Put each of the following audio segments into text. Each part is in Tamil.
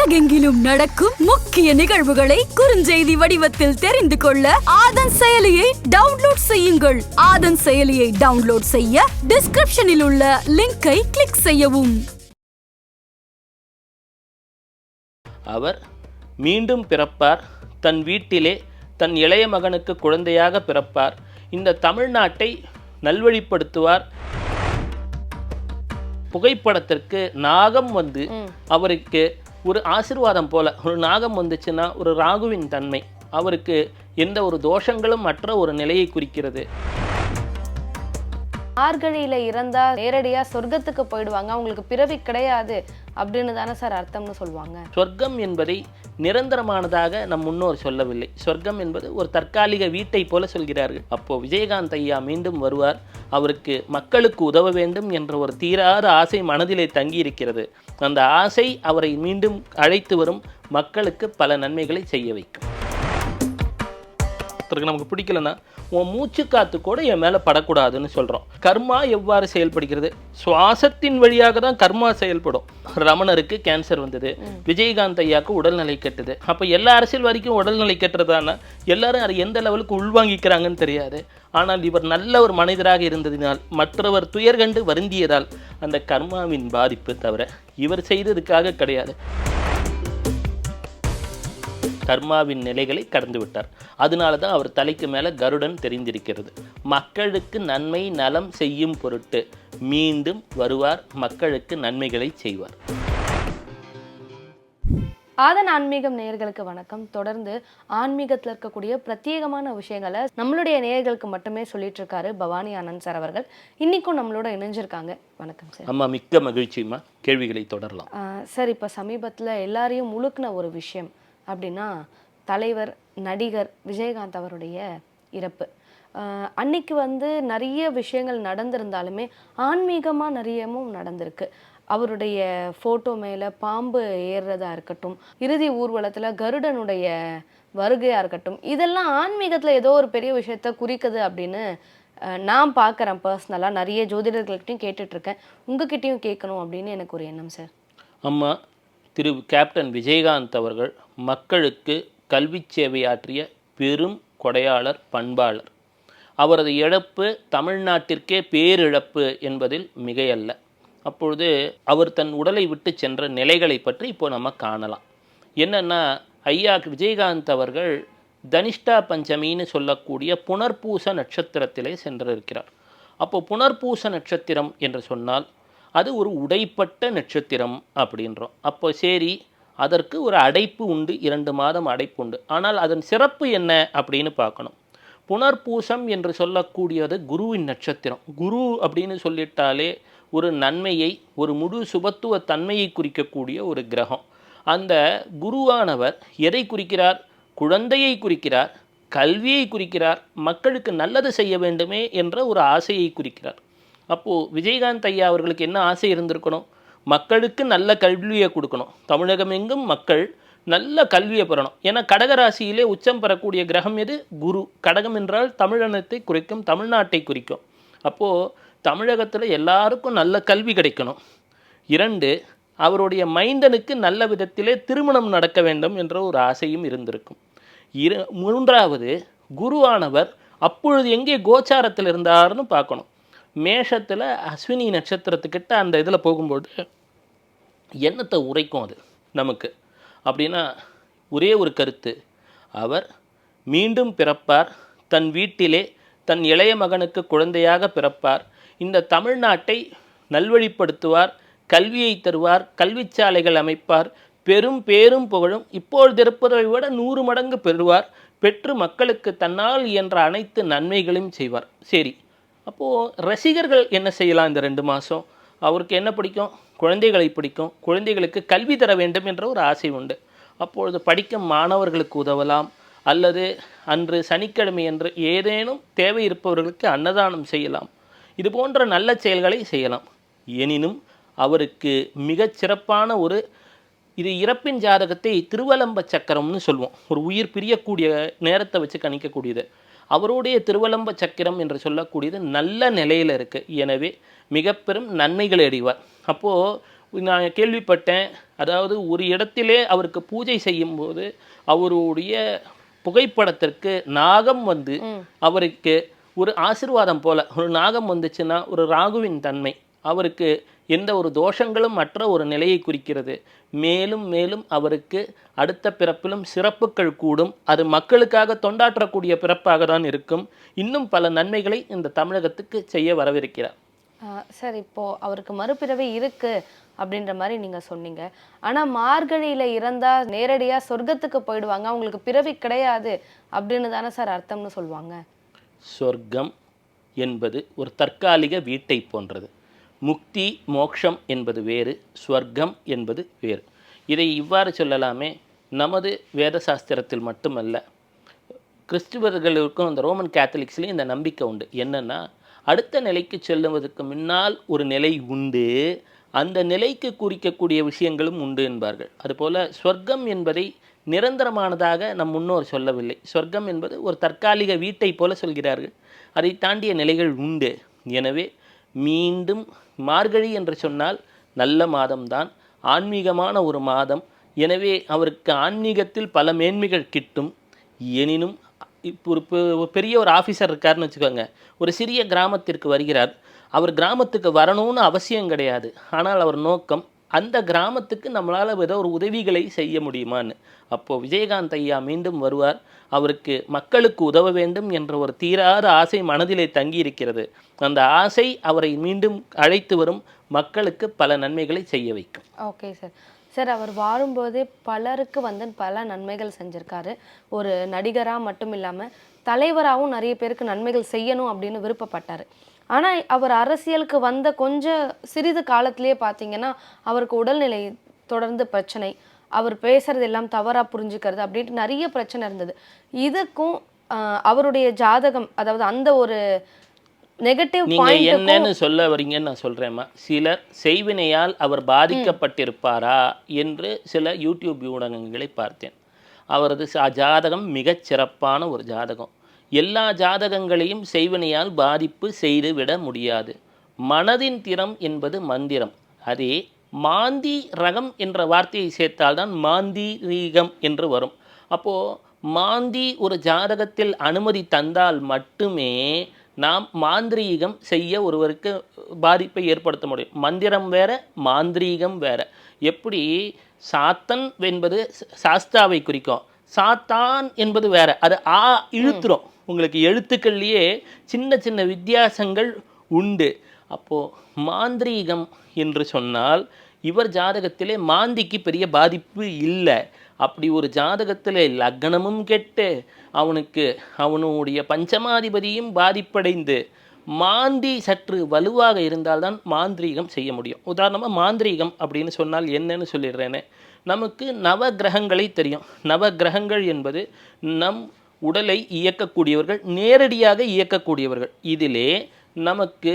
உலகெங்கிலும் நடக்கும் முக்கிய நிகழ்வுகளை குறுஞ்செய்தி வடிவத்தில் தெரிந்து கொள்ள ஆதன் செயலியை டவுன்லோட் செய்யுங்கள். ஆதன் செயலியை டவுன்லோட் செய்ய டிஸ்கிரிப்ஷனில் உள்ள லிங்கை கிளிக் செய்யவும். அவர் மீண்டும் பிறப்பார். தன் வீட்டிலே தன் இளைய மகனுக்கு குழந்தையாக பிறப்பார். இந்த தமிழ்நாட்டை நல்வழிப்படுத்துவார். புகைப்படத்திற்கு நாகம் வந்து அவருக்கு ஒரு ஆசிர்வாதம் போல ஒரு நாகம் வந்துச்சுன்னா ஒரு ராகுவின் தன்மை. அவருக்கு எந்த ஒரு தோஷங்களும் மற்ற ஒரு நிலையை குறிக்கிறது. மார்கழியில இறந்தா நேரடியா சொர்க்கத்துக்கு போயிடுவாங்க. அவங்களுக்கு பிறவி கிடையாது. அப்படின்னு தானே சார் அர்த்தம்னு சொல்லுவாங்க. சொர்க்கம் என்பதை நிரந்தரமானதாக நம் முன்னோர் சொல்லவில்லை. சொர்க்கம் என்பது ஒரு தற்காலிக வீட்டை போல சொல்கிறார்கள். அப்போ விஜயகாந்த் ஐயா மீண்டும் வருவார். அவருக்கு மக்களுக்கு உதவ வேண்டும் என்ற ஒரு தீராத ஆசை மனதிலே தங்கி இருக்கிறது அந்த ஆசை அவரை மீண்டும் அழைத்து வரும் மக்களுக்கு பல நன்மைகளை செய்ய வைக்கும். ஒருத்தருக்கு நமக்கு பிடிக்கலன்னா உன் மூச்சு காத்து கூட என் மேலே படக்கூடாதுன்னு சொல்கிறோம் கர்மா எவ்வாறு செயல்படுகிறது? சுவாசத்தின் வழியாக தான் கர்மா செயல்படும். ரமணருக்கு கேன்சர் வந்தது. விஜயகாந்த் ஐயாவுக்கு உடல்நிலை கெட்டது. அப்போ எல்லா அரசியல் வரைக்கும் உடல்நிலை கெட்டுறதானா? எல்லாரும் அதை எந்த லெவலுக்கு உள்வாங்கிக்கிறாங்கன்னு தெரியாது. ஆனால் இவர் நல்ல ஒரு மனிதராக இருந்ததினால் மற்றவர் துயர் கண்டு வருந்தியதால் அந்த கர்மாவின் பாதிப்பு தவிர இவர் செய்ததுக்காக கிடையாது. கர்மாவின் நிலைகளை கடந்து விட்டார் அதனால தான் அவர் தலைக்கு மேலே கருடன் தெரிந்திருக்கிறது. மக்களுக்கு நன்மை நலம் செய்யும் பொருட்டு மீண்டும் வருவார் மக்களுக்கு நன்மைகளை செய்வார். ஆதன் ஆன்மீகம் நேயர்களுக்கு வணக்கம். தொடர்ந்து ஆன்மீகத்துல இருக்கக்கூடிய பிரத்யேகமான விஷயங்களை நம்மளுடைய நேயர்களுக்கு மட்டுமே சொல்லிட்டு இருக்காரு பவானி ஆனந்த் சார் அவர்கள். இன்னைக்கும் நம்மளோட இணைஞ்சிருக்காங்க. வணக்கம் சார். அம்மா மிக்க மகிழ்ச்சியுமா கேள்விகளை தொடரலாம். சார் இப்போ சமீபத்தில் எல்லாரையும் முழுக்கின ஒரு விஷயம். அப்படின்னா தலைவர் நடிகர் விஜயகாந்த் அவருடைய இறப்பு. அன்னைக்கு வந்து நிறைய விஷயங்கள் நடந்திருந்தாலுமே ஆன்மீகமாக நிறையமும் நடந்திருக்கு. அவருடைய ஃபோட்டோ மேலே பாம்பு ஏறுறதா இருக்கட்டும் இறுதி ஊர்வலத்தில் கருடனுடைய வருகையாக இருக்கட்டும் இதெல்லாம் ஆன்மீகத்தில் ஏதோ ஒரு பெரிய விஷயத்த குறிக்குது அப்படின்னு நான் பார்க்குறேன் பர்சனலாக நிறைய ஜோதிடர்கள்கிட்டையும் கேட்டுட்ருக்கேன் உங்ககிட்டையும் கேட்கணும் அப்படின்னு எனக்கு ஒரு எண்ணம் சார் ஆமாம் திரு கேப்டன் விஜயகாந்த் அவர்கள் மக்களுக்கு கல்வி சேவையாற்றிய பெரும் கொடையாளர் பண்பாளர். அவரது இழப்பு தமிழ்நாட்டிற்கே பேரிழப்பு என்பதில் மிகையல்ல. அப்பொழுது அவர் தன் உடலை விட்டு சென்ற நிலைகளை பற்றி இப்போ நம்ம காணலாம். என்னன்னா ஐயா விஜயகாந்த் அவர்கள் தனிஷ்டா பஞ்சமின்னு சொல்லக்கூடிய புனர்பூச நட்சத்திரத்திலே சென்றிருக்கிறார். அப்போ புனர்பூச நட்சத்திரம் என்று சொன்னால் அது ஒரு உடைப்பட்ட நட்சத்திரம் அப்படின்றோம். அப்போ சரி அதற்கு ஒரு அடைப்பு உண்டு இரண்டு மாதம் அடைப்பு உண்டு. ஆனால் அதன் சிறப்பு என்ன அப்படின்னு பார்க்கணும். புனர்பூசம் என்று சொல்லக்கூடியது குருவின் நட்சத்திரம். குரு அப்படின்னு சொல்லிட்டாலே ஒரு நன்மையை ஒரு முழு சுபத்துவ தன்மையை குறிக்கக்கூடிய ஒரு கிரகம். அந்த குருவானவர் எதை குறிக்கிறார்? குழந்தையை குறிக்கிறார் கல்வியை குறிக்கிறார் மக்களுக்கு நல்லது செய்ய வேண்டுமே என்ற ஒரு ஆசையை குறிக்கிறார். அப்போது விஜயகாந்த் ஐயா அவர்களுக்கு என்ன ஆசை இருந்திருக்கணும்? மக்களுக்கு நல்ல கல்வியை கொடுக்கணும். தமிழகம் எங்கும் மக்கள் நல்ல கல்வியை பெறணும். ஏன்னா கடகராசியிலே உச்சம் பெறக்கூடிய கிரகம் எது? குரு. கடகம் என்றால் தமிழனத்தை குறிக்கும் தமிழ்நாட்டை குறிக்கும். அப்போது தமிழகத்தில் எல்லாருக்கும் நல்ல கல்வி கிடைக்கணும். இரண்டு அவருடைய மைந்தனுக்கு நல்ல விதத்திலே திருமணம் நடக்க வேண்டும் என்ற ஒரு ஆசையும் இருந்திருக்கும். இரு மூன்றாவது குருவானவர் அப்பொழுது எங்கே கோச்சாரத்தில் இருந்தார்னு பார்க்கணும். மேஷத்தில் அஸ்வினி நட்சத்திரத்துக்கிட்ட அந்த இதில் போகும்போது எண்ணத்தை உரைக்கும் அது நமக்கு. அப்படின்னா ஒரே ஒரு கருத்து. அவர் மீண்டும் பிறப்பார். தன் வீட்டிலே தன் இளைய மகனுக்கு குழந்தையாக பிறப்பார். இந்த தமிழ்நாட்டை நல்வழிப்படுத்துவார் கல்வியை தருவார் கல்விச்சாலைகள் அமைப்பார் பெரும் பேரும் புகழும் இப்பொழுது இருப்பதை விட நூறு மடங்கு பெறுவார் பெற்று மக்களுக்கு தன்னால் இயன்ற அனைத்து நன்மைகளையும் செய்வார். சரி அப்போது ரசிகர்கள் என்ன செய்யலாம் இந்த ரெண்டு மாதம் அவருக்கு என்ன பிடிக்கும்? குழந்தைகளை பிடிக்கும். குழந்தைகளுக்கு கல்வி தர வேண்டும் என்ற ஒரு ஆசை உண்டு. அப்பொழுது படிக்கும் மாணவர்களுக்கு உதவலாம். அல்லது அன்று சனிக்கிழமை என்று ஏதேனும் தேவை இருப்பவர்களுக்கு அன்னதானம் செய்யலாம். இது போன்ற நல்ல செயல்களை செய்யலாம். எனினும் அவருக்கு மிகச் சிறப்பான ஒரு இது இறப்பின் ஜாதகத்தை திருவலம்ப சக்கரம்னு சொல்லுவோம் ஒரு உயிர் பிரியக்கூடிய நேரத்தை வச்சு கணிக்கக்கூடியது. அவருடைய திருவலம்ப சக்கரம் என்று சொல்லக்கூடியது நல்ல நிலையில் இருக்குது எனவே மிக பெரும் நன்மைகளை அடைவார். அப்போது நான் கேள்விப்பட்டேன் அதாவது ஒரு இடத்திலே அவருக்கு பூஜை செய்யும்போது அவருடைய புகைப்படத்திற்கு நாகம் வந்து அவருக்கு ஒரு ஆசீர்வாதம் போல ஒரு நாகம் வந்துச்சுன்னா ஒரு ராகுவின் தன்மை. அவருக்கு எந்த ஒரு தோஷங்களும் மற்ற ஒரு நிலையை குறிக்கிறது. மேலும் மேலும் அவருக்கு அடுத்த பிறப்பிலும் சிறப்புகள் கூடும். அது மக்களுக்காக தொண்டாற்றக்கூடிய பிறப்பாக தான் இருக்கும். இன்னும் பல நன்மைகளை இந்த தமிழகத்துக்கு செய்ய வரவிருக்கிறார். சார் இப்போ அவருக்கு மறுபிறவி இருக்கு அப்படின்ற மாதிரி நீங்க சொன்னீங்க. ஆனா மார்கழியில இறந்தா நேரடியா சொர்க்கத்துக்கு போயிடுவாங்க. அவங்களுக்கு பிறவி கிடையாது அப்படின்னு தானே சார் அர்த்தம்னு சொல்லுவாங்க? சொர்க்கம் என்பது ஒரு தற்காலிக வீட்டை போன்றது. முக்தி மோக்ஷம் என்பது வேறு ஸ்வர்க்கம் என்பது வேறு. இதை இவ்வாறு சொல்லலாமே நமது வேத சாஸ்திரத்தில் மட்டுமல்ல கிறிஸ்துவர்களுக்கும் அந்த ரோமன் கேத்தலிக்ஸ்லேயும் இந்த நம்பிக்கை உண்டு. என்னென்னா அடுத்த நிலைக்கு செல்லுவதற்கு முன்னால் ஒரு நிலை உண்டு அந்த நிலைக்கு குறிக்கக்கூடிய விஷயங்களும் உண்டு என்பார்கள். அதுபோல் ஸ்வர்க்கம் என்பதை நிரந்தரமானதாக நம் முன்னோர் சொல்லவில்லை. சொர்க்கம் என்பது ஒரு தற்காலிக வீட்டை போல சொல்கிறார்கள். அதை தாண்டிய நிலைகள் உண்டு. எனவே மீண்டும் மார்கழி என்று சொன்னால் நல்ல மாதம்தான் ஆன்மீகமான ஒரு மாதம். எனவே அவருக்கு ஆன்மீகத்தில் பல மேன்மைகள் கிட்டும். எனினும் இப்போ ஒரு ஒரு பெரிய ஒரு ஆஃபீஸர் இருக்காருன்னு வச்சுக்கோங்க. ஒரு சிறிய கிராமத்திற்கு வருகிறார். அவர் கிராமத்துக்கு வரணும்னு அவசியம் கிடையாது. ஆனால் அவர் நோக்கம் அந்த கிராமத்துக்கு நம்மளால் ஏதோ ஒரு உதவிகளை செய்ய முடியுமான்னு. அப்போது விஜயகாந்த் ஐயா மீண்டும் வருவார். அவருக்கு மக்களுக்கு உதவ வேண்டும் என்ற ஒரு தீராத ஆசை மனதிலே தங்கி இருக்கிறது அந்த ஆசை அவரை மீண்டும் அழைத்து வரும் மக்களுக்கு பல நன்மைகளை செய்ய வைக்கும். Okay sir. சார் அவர் வாழும்போதே பலருக்கு வந்து பல நன்மைகள் செஞ்சிருக்காரு. ஒரு நடிகராக மட்டும் இல்லாமல் தலைவராகவும் நிறைய பேருக்கு நன்மைகள் செய்யணும் அப்படின்னு விருப்பப்பட்டார். ஆனா அவர் அரசியலுக்கு வந்த கொஞ்ச சிறிது காலத்திலேயே பார்த்தீங்கன்னா அவருக்கு உடல்நிலை தொடர்ந்து பிரச்சனை. அவர் பேசுறது எல்லாம் தவறா புரிஞ்சுக்கிறது அப்படின்ட்டு நிறைய பிரச்சனை இருந்தது. இதுக்கும் அவருடைய ஜாதகம் அதாவது அந்த ஒரு நெகட்டிவ் என்னன்னு சொல்ல வரீங்கன்னு நான் சொல்றேம்மா. சிலர் செய்வினையால் அவர் பாதிக்கப்பட்டிருப்பாரா என்று சில யூடியூப் ஊடகங்களை பார்த்தேன். அவரது ஜாதகம் மிகச் சிறப்பான ஒரு ஜாதகம். எல்லா ஜாதகங்களையும் செய்வனையால் பாதிப்பு செய்து விட முடியாது. மனதின் திறம் என்பது மந்திரம். அதே மாந்தி ரகம் என்ற வார்த்தையை சேர்த்தால்தான் மாந்தி ரீகம் என்று வரும். அப்போது மாந்தி ஒரு ஜாதகத்தில் அனுமதி தந்தால் மட்டுமே நாம் மாந்திரீகம் செய்ய ஒருவருக்கு பாதிப்பை ஏற்படுத்த முடியும். மந்திரம் வேற மாந்திரீகம் வேற. எப்படி? சாத்தன் என்பது சாஸ்தாவை குறிக்கும். சாத்தான் என்பது வேற. அது ஆ இழுத்துரும். உங்களுக்கு எழுத்துக்கள்லேயே சின்ன சின்ன வித்தியாசங்கள் உண்டு. அப்போது மாந்திரீகம் என்று சொன்னால் இவர் ஜாதகத்திலே மாந்திக்கு பெரிய பாதிப்பு இல்லை. அப்படி ஒரு ஜாதகத்தில் லக்னமும் கெட்டு அவனுக்கு அவனுடைய பஞ்சமாதிபதியும் பாதிப்படைந்து மாந்தி சற்று வலுவாக இருந்தால்தான் மாந்திரீகம் செய்ய முடியும். உதாரணமாக மாந்திரீகம் அப்படின்னு சொன்னால் என்னன்னு சொல்லிடுறேனே. நமக்கு நவ கிரகங்களை தெரியும். நவ கிரகங்கள் என்பது நம் உடலை இயக்கக்கூடியவர்கள் நேரடியாக இயக்கக்கூடியவர்கள். இதிலே நமக்கு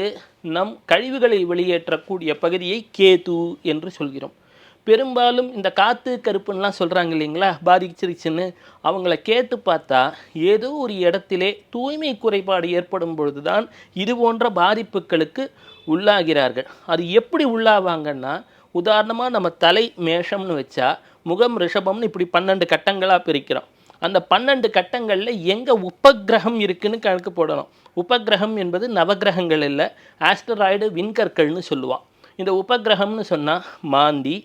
நம் கழிவுகளை வெளியேற்றக்கூடிய பகுதியை கேது என்று சொல்கிறோம். பெரும்பாலும் இந்த காத்து கருப்புன்னெலாம் சொல்கிறாங்க இல்லைங்களா? பாதிச்சிருச்சுன்னு அவங்கள கேட்டு பார்த்தா ஏதோ ஒரு இடத்திலே தூய்மை குறைபாடு ஏற்படும் பொழுதுதான் இது போன்ற பாதிப்புகளுக்கு உள்ளாகிறார்கள். அது எப்படி உள்ளாவாங்கன்னா உதாரணமாக நம்ம தலை மேஷம்னு வச்சா முகம் ரிஷபம்னு இப்படி பன்னெண்டு கட்டங்களாக பிரிக்கிறோம். அந்த பன்னெண்டு கட்டங்களில் எங்கே உபக்கிரகம் இருக்குதுன்னு கணக்கு போடணும். உபக்கிரகம் என்பது நவக்கிரகங்கள் இல்லை ஆஸ்டராய்டு விண்கற்கள்னு சொல்லுவான். இந்த உபக்கிரகம்னு சொன்னால் மாந்தி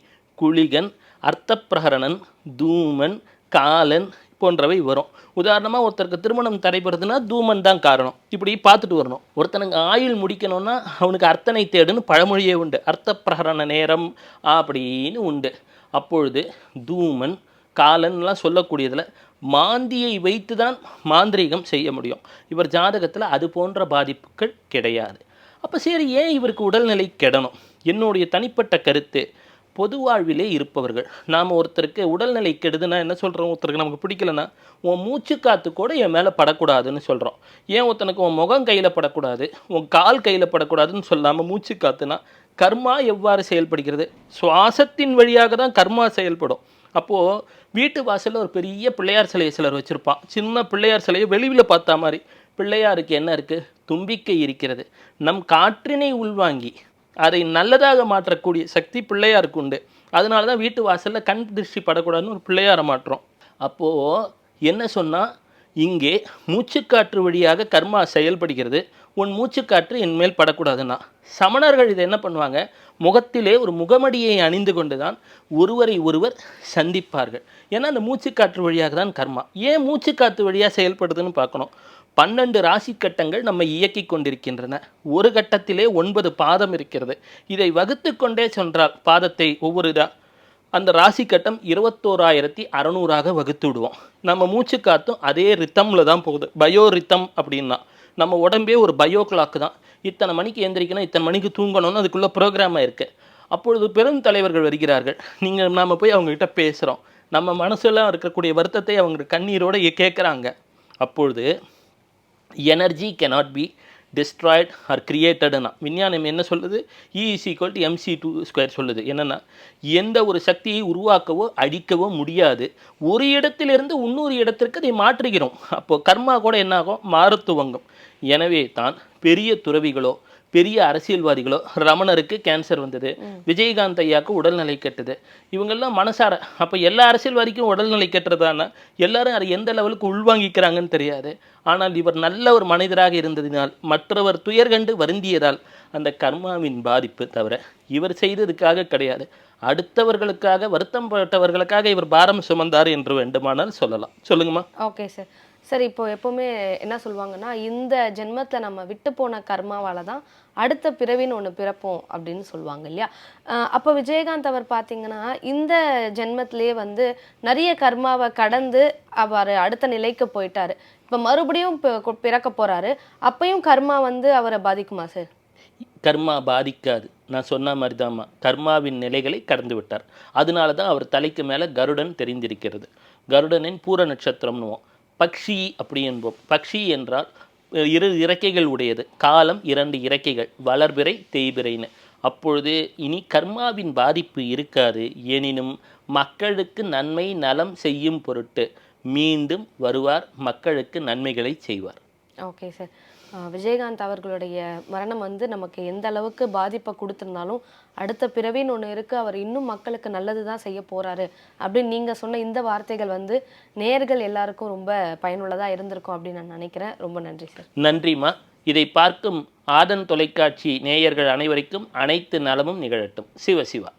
குளிகன் அர்த்தப்பிரகரணன் தூமன் காலன் போன்றவை வரும். உதாரணமாக ஒருத்தருக்கு திருமணம் தடைபடுதுன்னா தூமன் தான் காரணம். இப்படி பார்த்துட்டு வரணும். ஒருத்தனுக்கு ஆயுள் முடிக்கணும்னா அவனுக்கு அர்த்தனை தேடுன்னு பழமொழியே உண்டு. அர்த்தப்பிரகரண நேரம் அப்படின்னு உண்டு. அப்பொழுது தூமன் காலன்லாம் சொல்லக்கூடியதில் மாந்தியை வைத்து தான் மாந்திரீகம் செய்ய முடியும். இவர் ஜாதகத்தில் அது போன்ற பாதிப்புகள் கிடையாது. அப்போ சரி ஏன் இவருக்கு உடல்நிலை கெடணும்? என்னுடைய தனிப்பட்ட கருத்து பொது வாழ்விலே இருப்பவர்கள். நாம் ஒருத்தருக்கு உடல்நிலை கெடுதுன்னா என்ன சொல்கிறோம் ஒருத்தருக்கு நமக்கு பிடிக்கலன்னா உன் மூச்சு காற்று கூட என் மேலே படக்கூடாதுன்னு சொல்கிறோம் ஏன் ஒருத்தனுக்கு உன் முகம் கையில் படக்கூடாது? உன் கால் கையில் படக்கூடாதுன்னு சொல்லாமல் மூச்சு காத்துனா கர்மா எவ்வாறு செயல்படுகிறது? சுவாசத்தின் வழியாக தான் கர்மா செயல்படும். அப்போது வீட்டு வாசலில் ஒரு பெரிய பிள்ளையார் சிலையை சிலர் வச்சுருப்பான் சின்ன பிள்ளையார் சிலையை வெளியில் பார்த்தா மாதிரி. பிள்ளையாருக்கு என்ன இருக்குது தும்பிக்கை இருக்கிறது. நம் காற்றினை உள்வாங்கி அதை நல்லதாக மாற்றக்கூடிய சக்தி பிள்ளையாருக்கு உண்டு. அதனால தான் வீட்டு வாசலில் கண் திருஷ்டி படக்கூடாதுன்னு ஒரு பிள்ளையாரை மாற்றோம் அப்போது என்ன சொன்னால் இங்கே மூச்சுக்காற்று வழியாக கர்மா செயல்படுகிறது. உன் மூச்சுக்காற்று என் மேல் படக்கூடாதுன்னா. சமணர்கள் இதை என்ன பண்ணுவாங்க? முகத்திலே ஒரு முகமடியை அணிந்து கொண்டு தான் ஒருவரை ஒருவர் சந்திப்பார்கள். ஏன்னா அந்த மூச்சுக்காற்று வழியாக தான் கர்மா. ஏன் மூச்சுக்காற்று வழியாக செயல்படுதுன்னு பார்க்கணும். பன்னெண்டு ராசி கட்டங்கள் நம்ம இயக்கி கொண்டிருக்கின்றன. ஒரு கட்டத்திலே ஒன்பது பாதம் இருக்கிறது. இதை வகுத்து கொண்டே சென்றால் பாதத்தை ஒவ்வொரு அந்த ராசி கட்டம் இருபத்தோராயிரத்தி அறநூறாக வகுத்து விடுவோம். நம்ம மூச்சு காத்தும் அதே ரித்தமில் தான் போகுது. பயோ ரித்தம் அப்படின்னா. நம்ம உடம்பே ஒரு பயோ கிளாக்கு தான். இத்தனை மணிக்கு எந்திரிக்கணும் இத்தனை மணிக்கு தூங்கணும்னு அதுக்குள்ளே ப்ரோக்ராமாக இருக்குது அப்பொழுது பெரும் தலைவர்கள் வருகிறார்கள். நீங்கள் நாம் போய் அவங்ககிட்ட பேசுகிறோம் நம்ம மனசுல இருக்கக்கூடிய வருத்தத்தை அவங்க கண்ணீரோடு கேட்குறாங்க அப்பொழுது energy cannot be destroyed or கிரியேட்டடுனா விஞ்ஞானம் என்ன சொல்லுது? E is equal to MC two square சொல்லுது. என்னென்னா எந்த ஒரு சக்தியை உருவாக்கவோ அழிக்கவோ முடியாது. ஒரு இடத்திலிருந்து இன்னொரு இடத்திற்கு அதை மாற்றுகிறோம். அப்போது கர்மா கூட என்னாகும்? மாறத்துவங்கும். எனவே தான் பெரிய துறவிகளோ பெரிய அரசியல்வாதிகளோ ரமணருக்கு கேன்சர் வந்தது. விஜயகாந்த் ஐயாவுக்கு உடல்நிலை கெட்டது. இவங்கெல்லாம் மனசார. அப்போ எல்லா அரசியல்வாதிக்கும் உடல்நிலை கெட்டுறதானா எல்லாரும் அதை எந்த லெவலுக்கு உள்வாங்கிக்கிறாங்கன்னு தெரியாது. ஆனால் இவர் நல்ல ஒரு மனிதராக இருந்ததினால் மற்றவர் துயர்கண்டு வருந்தியதால் அந்த கர்மாவின் பாதிப்பு தவிர இவர் செய்ததுக்காக கிடையாது. அடுத்தவர்களுக்காக வருத்தம் பட்டவர்களுக்காக இவர் பாரம் சுமந்தார் என்று வேண்டுமானால் சொல்லலாம். சொல்லுங்கம்மா. ஓகே சார் சார் இப்போ எப்போவுமே என்ன சொல்லுவாங்கன்னா இந்த ஜென்மத்தில் நம்ம விட்டு போன கர்மாவால் தான் அடுத்த பிறவின்னு ஒன்று பிறப்போம் அப்படின்னு சொல்லுவாங்க இல்லையா? அப்போ விஜயகாந்த் அவர் பார்த்தீங்கன்னா இந்த ஜென்மத்திலேயே வந்து நிறைய கர்மாவை கடந்து அவர் அடுத்த நிலைக்கு போயிட்டார். இப்போ மறுபடியும் பிறக்க போகிறாரு அப்பையும் கர்மா வந்து அவரை பாதிக்குமா சார்? கர்மா பாதிக்காது. நான் சொன்ன மாதிரி தான்மா கர்மாவின் நிலைகளை கடந்து விட்டார். அதனால தான் அவர் தலைக்கு மேலே கருடன் தெரிந்திருக்கிறது. கருடனின் பூர நட்சத்திரம்னுவோம். பக்ஷி அப்படி என்போம். பக்ஷி என்றால் இரு இறக்கைகள் உடையது. காலம் இரண்டு இறக்கைகள் வளர்பிறை தேய்பிறைன்னு. அப்பொழுது இனி கர்மாவின் பாதிப்பு இருக்காது. எனினும் மக்களுக்கு நன்மை நலம் செய்யும் பொருட்டு மீண்டும் வருவார் மக்களுக்கு நன்மைகளை செய்வார். ஓகே சார் விஜயகாந்த் அவர்களுடைய மரணம் வந்து நமக்கு எந்த அளவுக்கு பாதிப்பை கொடுத்துருந்தாலும் அடுத்த பிறவின்னு ஒன்று இருக்குது அவர் இன்னும் மக்களுக்கு நல்லது தான் செய்ய போகிறாரு அப்படின்னு நீங்கள் சொன்ன இந்த வார்த்தைகள் வந்து நேர்கள் எல்லாருக்கும் ரொம்ப பயனுள்ளதாக இருந்திருக்கும் அப்படின்னு நான் நினைக்கிறேன். ரொம்ப நன்றி சார். நன்றிம்மா. இதை பார்க்கும் ஆதன் தொலைக்காட்சி நேயர்கள் அனைவருக்கும் அனைத்து நலமும் நிகழட்டும். சிவ சிவா.